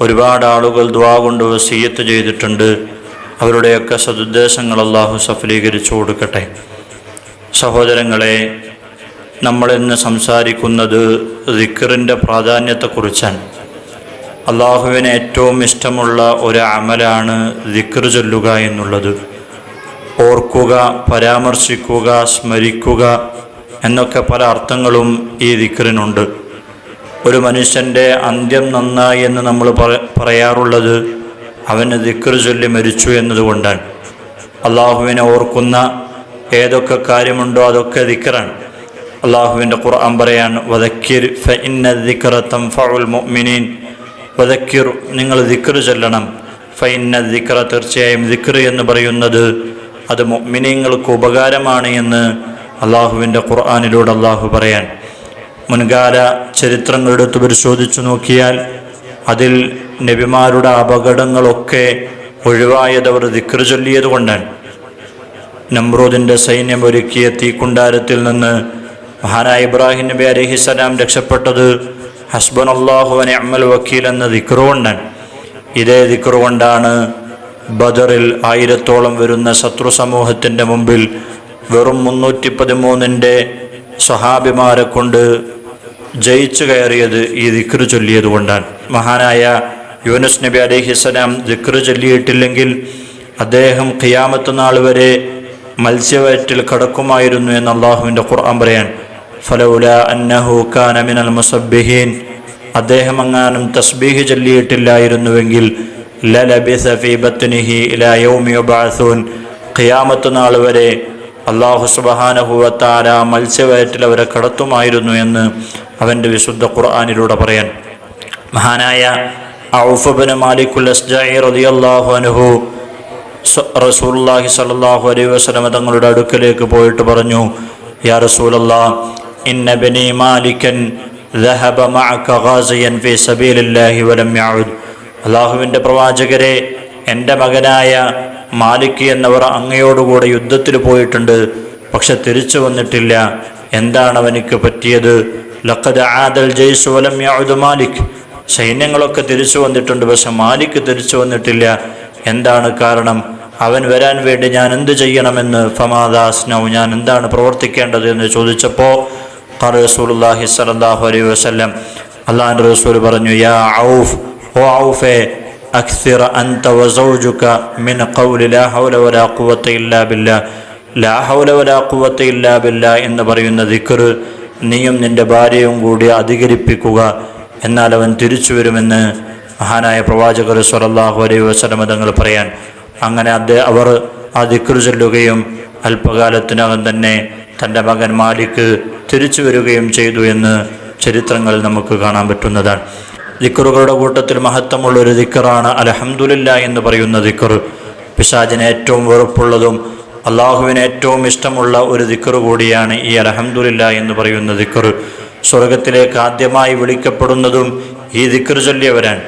ഒരുപാട് ആളുകൾ ദ്വാ കൊണ്ട് വസീയത്ത് ചെയ്തിട്ടുണ്ട്. അവരുടെയൊക്കെ സതുദ്ദേശങ്ങൾ അള്ളാഹു സഫലീകരിച്ചു കൊടുക്കട്ടെ. സഹോദരങ്ങളെ നമ്മളിന്ന് സംസാരിക്കുന്നത് ദിക്കറിന്റെ പ്രാധാന്യത്തെക്കുറിച്ചാണ്. അള്ളാഹുവിന് ഏറ്റവും ഇഷ്ടമുള്ള ഒരു അമലാണ് ദിക്കർ ചൊല്ലുക എന്നുള്ളത്. ഓർക്കുക പരാമർശിക്കുക സ്മരിക്കുക എന്നൊക്കെ പല അർത്ഥങ്ങളും ഈ ദിക്കറിനുണ്ട് ഒരു മനുഷ്യന്റെ അന്ത്യം നന്നായി എന്ന് നമ്മൾ പറ- പറയാറുള്ളത് അവന് ദിക്കർ ചൊല്ലി മരിച്ചു എന്നതുകൊണ്ടാണ്. അള്ളാഹുവിനെ ഓർക്കുന്ന ഏതൊക്കെ കാര്യമുണ്ടോ അതൊക്കെ ദിക്കറാണ് അള്ളാഹുവിന്റെ ഖുർആൻ പറയാണ് വദക്കിർ ഫ ഇന്ന തൻഫഉൽ മുഅ്മിനീൻ. നിങ്ങൾ ദിക്ർ ചൊല്ലണം. ഫ ഇന്ന ദിക്റ തീർച്ചയായും ദിക്ർ എന്ന് പറയുന്നത് അത് മുഅ്മിനീങ്ങൾക്ക് ഉപകാരമാണ് എന്ന് അള്ളാഹുവിന്റെ ഖുർആാനിലൂടെ അള്ളാഹു പറയാൻ മുൻകാല ചരിത്രങ്ങൾ എടുത്ത് പരിശോധിച്ചു നോക്കിയാൽ അതിൽ നബിമാരുടെ അപകടങ്ങളൊക്കെ ഒഴിവായത് അവർ ദിക്കർ ചൊല്ലിയത് കൊണ്ടാണ്. നമ്രൂദിന്റെ സൈന്യം ഒരുക്കിയ തീക്കുണ്ടാരത്തിൽ നിന്ന് മഹാനായ ഇബ്രാഹിം നബി അലഹിസലാം രക്ഷപ്പെട്ടത് ഹസ്ബൻ അള്ളാഹുവനെ അമ്മൽ വക്കീൽ എന്ന ദിക്റ് കൊണ്ടാണ്. ഇതേ ദിക്റുകൊണ്ടാണ് ബദറിൽ ആയിരത്തോളം വരുന്ന ശത്രു സമൂഹത്തിന്റെ മുമ്പിൽ വെറും മുന്നൂറ്റി പതിമൂന്നിന്റെ സ്വഹാബിമാരെ കൊണ്ട് ജയിച്ചു കയറിയത് ഈ ദിക്റ് ചൊല്ലിയത് കൊണ്ടാണ്. മഹാനായ യൂനസ് നബി അലഹിസ്സലാം ദിക്റ് ചൊല്ലിയിട്ടില്ലെങ്കിൽ അദ്ദേഹം ഖിയാമത്ത് നാൾ വരെ മത്സ്യവയറ്റിൽ കടക്കുമായിരുന്നു എന്ന് അള്ളാഹുവിന്റെ ഖുർആൻ പറയാൻ ഫലൗല അന്നഹു കാന മിനൽ മുസബ്ബിഹീൻ. അദ്ദേഹം അങ്ങാനും തസ്ബീഹ് ചൊല്ലിയിട്ടില്ലായിരുന്നുവെങ്കിൽ ലലബിസ ഫീ ബത്നിഹി ഇലാ യൗമി യുബഅസൂൻ ഖിയാമത്ത് നാൾ വരെ അള്ളാഹു സുബഹാനഹുവത്താര മത്സ്യവയറ്റിൽ അവരെ കടത്തുമായിരുന്നു എന്ന് അവൻ്റെ വിശുദ്ധ ഖുർആാനിലൂടെ പറയാൻ മഹാനായ ഔഫബിന് മാലിക്കുൽ അസ്ജായി റളിയല്ലാഹു അൻഹു സ- റസൂലുള്ളാഹി സ്വല്ലല്ലാഹു അലൈഹി വസല്ലമ തങ്ങളുടെ അടുക്കലേക്ക് പോയിട്ട് പറഞ്ഞു യാ റസൂലല്ലാ ഇന്ന ബനി മാലിക്കൻ ذهب معك غازيا في سبيل الله ولم يعد അള്ളാഹുവിൻ്റെ പ്രവാചകരെ എൻ്റെ മകനായ മാലിക് എന്നവർ അങ്ങയോടുകൂടെ യുദ്ധത്തിൽ പോയിട്ടുണ്ട്. പക്ഷെ തിരിച്ചു വന്നിട്ടില്ല. എന്താണ് അവനിക്ക് പറ്റിയത്? ലക്കത് ആദൽ ജയ്സ് വലം യാദ് മാലിക്. സൈന്യങ്ങളൊക്കെ തിരിച്ചു വന്നിട്ടുണ്ട് പക്ഷെ മാലിക് തിരിച്ചു വന്നിട്ടില്ല. എന്താണ് കാരണം? അവൻ വരാൻ വേണ്ടി ഞാൻ എന്ത് ചെയ്യണമെന്ന്? ഫമാദാസ്നൗ ഞാൻ എന്താണ് പ്രവർത്തിക്കേണ്ടത് എന്ന് ചോദിച്ചപ്പോൾ റസൂലുള്ളാഹി സലാഹു അലൈഹി വസല്ലം അള്ളാഹിന്റെ റസൂൽ പറഞ്ഞു യാ ഔഫ് ഓ ഔഫേ അക്സിർ അൻത വസൗജുക മിൻ ഖൗലി ലാ ഹൗല വലാ ഖുവത ഇല്ലാ ബില്ലാ. ലാ ഹൗല വലാ ഖുവത ഇല്ലാ ബില്ലാ എന്ന് പറയുന്ന ദിക്ർ നീയും നിന്റെ ഭാര്യയും കൂടി അധികരിപ്പിക്കുക. എന്നാൽ അവൻ തിരിച്ചു വരുമെന്ന് മഹാനായ പ്രവാചകർ സ്വല്ലല്ലാഹു അലൈഹി വസല്ലം തങ്ങൾ പറയാൻ. അങ്ങനെ അദ്ദേഹം അവർ ആ ദിക്ർ ചൊല്ലുകയും അല്പകാലത്തിനകം തന്നെ തന്റെ മകൻ മാലിക്ക് തിരിച്ചു വരികയും ചെയ്തു എന്ന് ചരിത്രങ്ങളിൽ നമുക്ക് കാണാൻ പറ്റുന്നതാണ്. ദിക്കറുകളുടെ കൂട്ടത്തിൽ മഹത്വമുള്ള ഒരു ദിക്കറാണ് അലഹമുല്ല എന്ന് പറയുന്ന ദിക്കർ പിശാജിന് ഏറ്റവും വെറുപ്പുള്ളതും അള്ളാഹുവിന് ഏറ്റവും ഇഷ്ടമുള്ള ഒരു ദിക്കർ കൂടിയാണ് ഈ അലഹമുല്ല എന്ന് പറയുന്ന ദിക്കർ സ്വർഗത്തിലേക്ക് ആദ്യമായി വിളിക്കപ്പെടുന്നതും ഈ ദിക്കർ ചൊല്ലിയവരാണ്.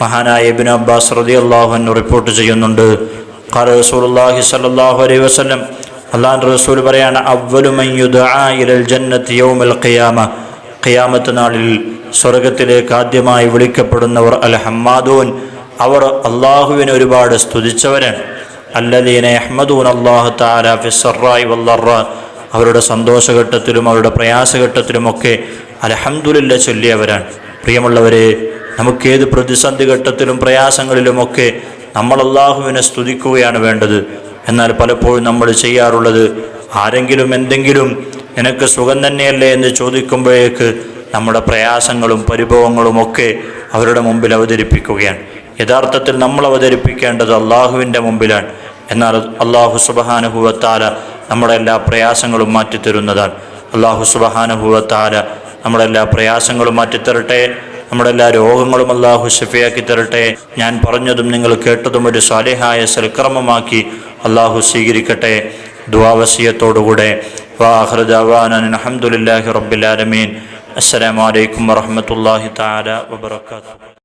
മഹാനായ ഇബിൻ അബ്ബാസ് റതി എന്ന് റിപ്പോർട്ട് ചെയ്യുന്നുണ്ട്. ഖാല റസൂലുള്ളാഹി സ്വല്ലല്ലാഹു അലൈഹി വസല്ലം അള്ളാഹു റസൂൽ പറയാണ് അവ്വലു മൻ യുദ്ആ ഇലൽ ജന്നത്തി ഖിയാമ. ഖിയാമത്ത് നാളിൽ സ്വർഗത്തിലേക്ക് ആദ്യമായി വിളിക്കപ്പെടുന്നവർ അൽ ഹമ്മാദൂൻ അവർ അള്ളാഹുവിനെ ഒരുപാട് സ്തുതിച്ചവരാണ്. അല്ലദീന അഹമ്മദൂൻ അള്ളാഹു തആല ഫിസ്സറായി വല്ലറ അവരുടെ സന്തോഷഘട്ടത്തിലും അവരുടെ പ്രയാസഘട്ടത്തിലുമൊക്കെ അലഹമുല്ല ചൊല്ലിയവരാണ്. പ്രിയമുള്ളവരെ നമുക്കേത് പ്രതിസന്ധി ഘട്ടത്തിലും പ്രയാസങ്ങളിലുമൊക്കെ നമ്മൾ അള്ളാഹുവിനെ സ്തുതിക്കുകയാണ് വേണ്ടത്. എന്നാൽ പലപ്പോഴും നമ്മൾ ചെയ്യാറുള്ളത് ആരെങ്കിലും എന്തെങ്കിലും എനിക്ക് സുഖം തന്നെയല്ലേ എന്ന് ചോദിക്കുമ്പോഴേക്ക് നമ്മുടെ പ്രയാസങ്ങളും പരിഭവങ്ങളും ഒക്കെ അവരുടെ മുമ്പിൽ അവതരിപ്പിക്കുകയാണ്. യഥാർത്ഥത്തിൽ നമ്മൾ അവതരിപ്പിക്കേണ്ടത് അള്ളാഹുവിന്റെ മുമ്പിലാണ്. എന്നാൽ അള്ളാഹു സുബഹാനുഭവത്താല നമ്മുടെ എല്ലാ പ്രയാസങ്ങളും മാറ്റിത്തരുന്നതാണ്. അള്ളാഹു സുബഹാനുഭവത്താല നമ്മുടെ എല്ലാ പ്രയാസങ്ങളും മാറ്റിത്തരട്ടെ. നമ്മുടെ എല്ലാ രോഗങ്ങളും അള്ളാഹു ഷഫിയാക്കി തരട്ടെ. ഞാൻ പറഞ്ഞതും നിങ്ങൾ കേട്ടതും ഒരു സ്വാലിഹായ സൽക്രമമാക്കി അള്ളാഹു സ്വീകരിക്കട്ടെ. ദ്വാവസീയത്തോടുകൂടെ വാഹൃദാൻ അഹമ്മദില്ലാഹി റബ്ബിലാലമീൻ അസ്സലാമലൈക്കും വറഹമത്തല്ലാഹി താല വബർക്കാത്തു